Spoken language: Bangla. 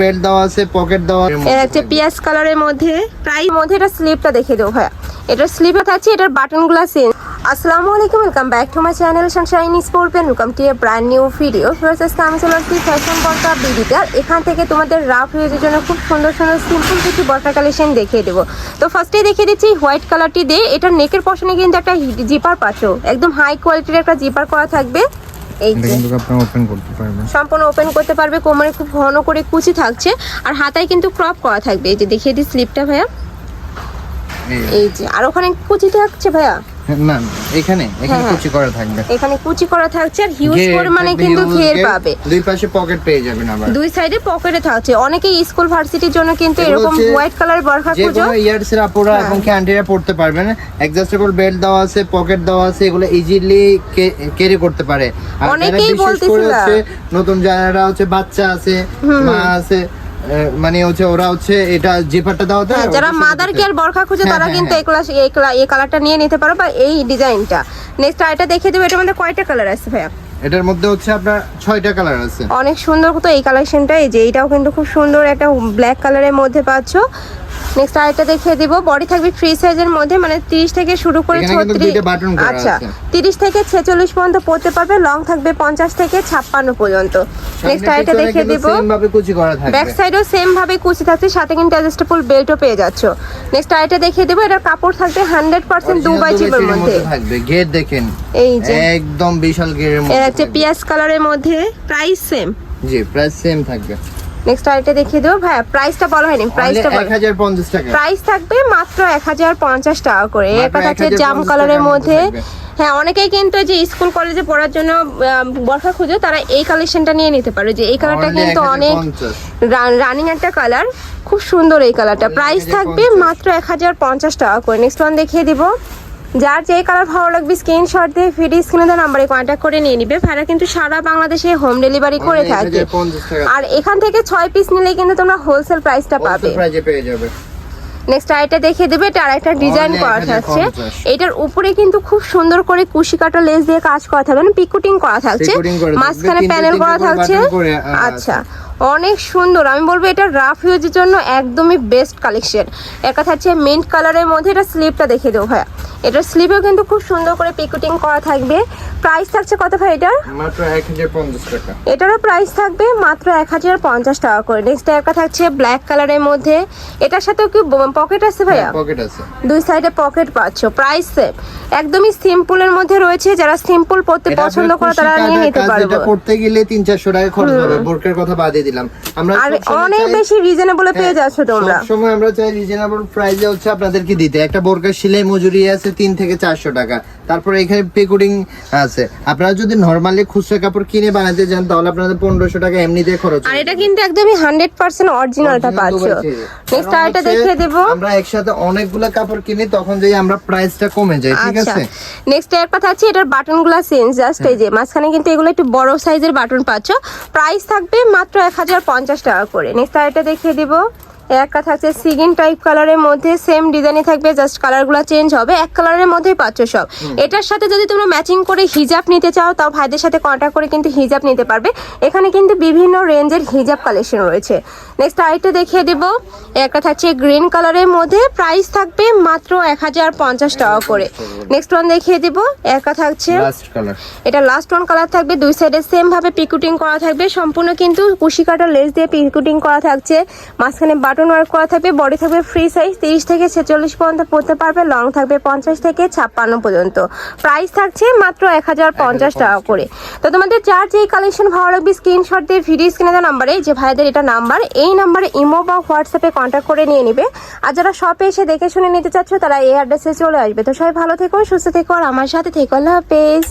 বেল্ট দেওয়া আছে পকেট দেওয়া এর একটা পিয়াজ কালারের মধ্যে। প্রায় মধ্যে এটা স্লিপটা দেখে দেবো ভাইয়া। এটার স্লিপে থাকছে এটার বাটনগুলো সেম আসসালামু আলাইকুম welcome back to my channel Sunshine Sport Pen welcome to a brand new video process আমি চলে আসছি ফ্যাশন বর্তা বিডিতে আর এখান থেকে তোমাদের রাফ ইউজের জন্য খুব সুন্দর সুন্দর সিম্পল কিছু বর্তা কালেকশন দেখিয়ে দেবো। তো ফার্স্টেই দেখিয়ে দিচ্ছি হোয়াইট কালারটি দিয়ে। এটার নেকের পশনে কিন্তু একটা জিপার পাচ্ছ। একদম হাই কোয়ালিটির একটা জিপার করা থাকবে। এই কিন্তু আপনারা ওপেন করতে পারবেন। সম্পূর্ণ ওপেন করতে পারবে কোমরে খুব ঘন করে কুচি থাকছে আর হাতায় কিন্তু ক্রপ করা থাকবে। এই যে দেখিয়ে দিই স্লিপটা ভাইয়া। এই যে আর ওখানে কুচি থাকছে ভাইয়া? না এখানে এখানে হ্যাঁ, কুচি করা থাকবে। এখানে কুচি করা থাকছে আর হিউজ পরিমাণে কিন্তু ঘের পাবে। দুই পাশে পকেট পেয়ে যাবেন আবার। দুই সাইডে পকেটে থাকছে। অনেকেই স্কুল ভার্সিটির জন্য কিন্তু এরকম হোয়াইট কালার বরখা যে খুঁজো। কোনো ইয়ার্স এর আপুরা হ্যাঁ। এবং ক্যান্ডিরা পড়তে পারবেন। অ্যাডজাস্টেবল বেল্ট দেওয়া আছে পকেট দেওয়া আছে এগুলো ইজিলি ক্যারি করতে পারে। অনেকেই বলতেছিল। নতুন যারা হচ্ছে বাচ্চা আছে মা আছে মানে হচ্ছে ওরা হচ্ছে এটা জিপারটা দাও হ্যাঁ, যারা মাদার কেয়ার বরখা খুঁজে হ্যাঁ, তারা হ্যাঁ, কিন্তু। এই ক্লাস এই ক্লাস এই কালারটা নিয়ে নিতে পারো বা এই ডিজাইনটা নেক্সট আইটা দেখিয়ে দেবো এটার মধ্যে কয়টা কালার আছে ভাইয়া? এটার মধ্যে হচ্ছে আপনার ছয়টা কালার আছে। অনেক সুন্দর তো এই কালেকশনটা এই যে এইটাও কিন্তু খুব সুন্দর একটা ব্ল্যাক কালারের মধ্যে পাচ্ছ। নেক্সট আরেকটা দেখিয়ে দিব। বডি থাকবে ফ্রি সাইজের মধ্যে মানে 30 থেকে শুরু করে এখানে 36 দুইটা button করা আচ্ছা। আছে। 30 থেকে 46 পর্যন্ত পড়তে পারবে লং থাকবে 50 থেকে 56 পর্যন্ত। নেক্সট আরেকটা দেখিয়ে দিব। সেম ভাবে কুচি করা থাকবে। ব্যাক সাইডেও সেম ভাবে কুচি থাকছে সাথে কিন্তু অ্যাডজাস্টেবল বেল্টও পেয়ে যাচ্ছ। নেক্সট আরেকটা দেখিয়ে দেবো এটার কাপড় থাকবে 100% দুবাই চিপের মধ্যে থাকবে গেট দেখেন। এই যে। একদম বিশাল গেটের মধ্যে হচ্ছে থাকবে। পিয়াজ কালারের মধ্যে প্রাইস সেম জি প্রাইস সেম থাকবে। নেক্সট আরেকটা দেখিয়ে দেবো। ভাই প্রাইসটা বলা হয়নি প্রাইসটা বলো। 1050 টাকা। প্রাইস থাকবে মাত্র এক হাজার পঞ্চাশ টাকা করে। এটা থাকছে জাম কালারের মধ্যে। হ্যাঁ অনেকেই কিন্তু যে স্কুল কলেজে পড়ার জন্য বরখা খুঁজো তারা এই কালেকশনটা নিয়ে নিতে পারে। যে এই কালারটা কিন্তু অনেক রানিং একটা কালার খুব সুন্দর এই কালারটা প্রাইস থাকবে মাত্র এক হাজার পঞ্চাশ টাকা করে। নেক্সট ওয়ান দেখিয়ে দিব। যার যে কালার ভালো লাগবে স্ক্রিনশট দিয়ে ভিডিও স্ক্রিনে দেওয়া নাম্বারে কন্ট্যাক্ট করে নিয়ে নিবে। ভাড়া কিন্তু সারা বাংলাদেশে হোম ডেলিভারি করে থাকে। আর এখান থেকে ছয় পিস নিলে কিন্তু তোমরা হোলসেল প্রাইসটা পাবে। প্রাইজে পেয়ে যাবে। নেক্সট আরেকটা দেখিয়ে দেবে এটা আরেকটা ডিজাইন করা থাকছে এটার উপরে কিন্তু খুব সুন্দর করে কুশি কাটা লেস দিয়ে কাজ করা থাকবে মানে পিকুটিং করা থাকছে। মাঝখানে প্যানেল করা থাকছে। আচ্ছা অনেক সুন্দর। আমি বলব এটা রাফ ইউজের জন্য একদমই বেস্ট কালেকশন একটা থাকছে মিন্ট কালারের মধ্যে এটা স্লিপটা দেখিয়ে দেবো ভাইয়া। এটার স্লিপেও কিন্তু খুব সুন্দর করে পিকুটিং করা থাকবে। প্রাইস থাকছে কত ভাই এটার? মাত্র 1050 টাকা। এটারও প্রাইস থাকবে মাত্র এক হাজার পঞ্চাশ টাকা করে। নেক্সট একটা থাকছে ব্ল্যাক কালারের মধ্যে। এটার সাথেও কি পকেট আছে ভাইয়া? পকেট আছে। দুই সাইডে পকেট পাচ্ছ। প্রাইস সেম একদমই সিম্পলের মধ্যে রয়েছে। যারা সিম্পল পড়তে পছন্দ করে তারা নিয়ে নিতে পারবে। এটা করতে গেলে 3-400 টাকা খরচ হবে। বোরকার কথা বাদে দিলাম। আমরা আর অনেক বেশি রিজনেবলে পেয়ে হ্যাঁ, যাচ্ছ তোমরা। সবসময় আমরা চাই রিজনেবল প্রাইসে হচ্ছে আপনাদেরকে দিতে। একটা বোরকার সেলাই মজুরি আছে তিন থেকে চারশো টাকা। তারপরে এখানে পেকুডিং আছে। আপনারা যদি নরমালি খুচরা কাপড় কিনে বানাতে যান তাহলে আপনাদের পনেরোশো টাকা এমনিতে খরচ আর এটা কিন্তু একদমই হান্ড্রেড পার্সেন্ট অরিজিনালটা Original পাচ্ছ। নেক্সট আরেকটা দেখিয়ে দেবো। আমরা একসাথে অনেকগুলো কাপড় কিনি তখন যেই আমরা প্রাইসটা কমে যায় ঠিক আচ্ছা। আছে? নেক্সট একটা থাকছে এটার বাটনগুলো চেঞ্জ জাস্ট এই যে মাঝখানে কিন্তু এগুলো একটু বড় সাইজের বাটন পাচ্ছ। প্রাইস থাকবে মাত্র এক হাজার পঞ্চাশ টাকা করে। নেক্সট আরেকটা দেখিয়ে দিব। একটা থাকছে সিগিন টাইপ কালারের মধ্যে সেম ডিজাইনে থাকবে জাস্ট কালারগুলো চেঞ্জ হবে। এক কালারের মধ্যেই পাচ্ছ সব। এটার সাথে যদি তোমরা ম্যাচিং করে হিজাব নিতে চাও তাও ভাইদের সাথে কন্ট্যাক্ট করে কিন্তু হিজাব নিতে পারবে। এখানে কিন্তু বিভিন্ন রেঞ্জের হিজাব কালেকশন রয়েছে। নেক্সট আরেকটা দেখিয়ে দিব। একটা থাকছে গ্রিন কালারের মধ্যে প্রাইস থাকবে মাত্র এক হাজার পঞ্চাশ টাকা করে। নেক্সট ওয়ান দেখিয়ে দিব। একটা থাকছে এটা লাস্ট ওয়ান কালার থাকবে দুই সাইডে সেম ভাবে পিকুটিং করা থাকবে। সম্পূর্ণ কিন্তু কুশি কাটা লেস দিয়ে পিকুটিং করা থাকছে। মাঝখানে বাটন ওয়ার্ক করা থাকবে বডি থাকবে ফ্রি সাইজ তিরিশ থেকে ছেচল্লিশ পর্যন্ত পড়তে পারবে লং থাকবে পঞ্চাশ থেকে ছাপ্পান্ন পর্যন্ত। প্রাইস থাকছে মাত্র এক হাজার পঞ্চাশ টাকা করে। তো তোমাদের যার যেই কালেকশন ভালো লাগবে স্ক্রিনশট দিয়ে ভিডিও স্ক্রিনে দেওয়া নাম্বারে যে ভাইদের এটা নাম্বার এই নাম্বারে ইমো বা হোয়াটসঅ্যাপে কন্ট্যাক্ট করে নিয়ে নিবে। আর যারা শপে এসে দেখে শুনে নিতে চাচ্ছ তারা এই অ্যাড্রেসে চলে আসবে। তো সবাই ভালো থেকো সুস্থ থেকো আর আমার সাথে থেকো। আল্লাহ হাফেজ।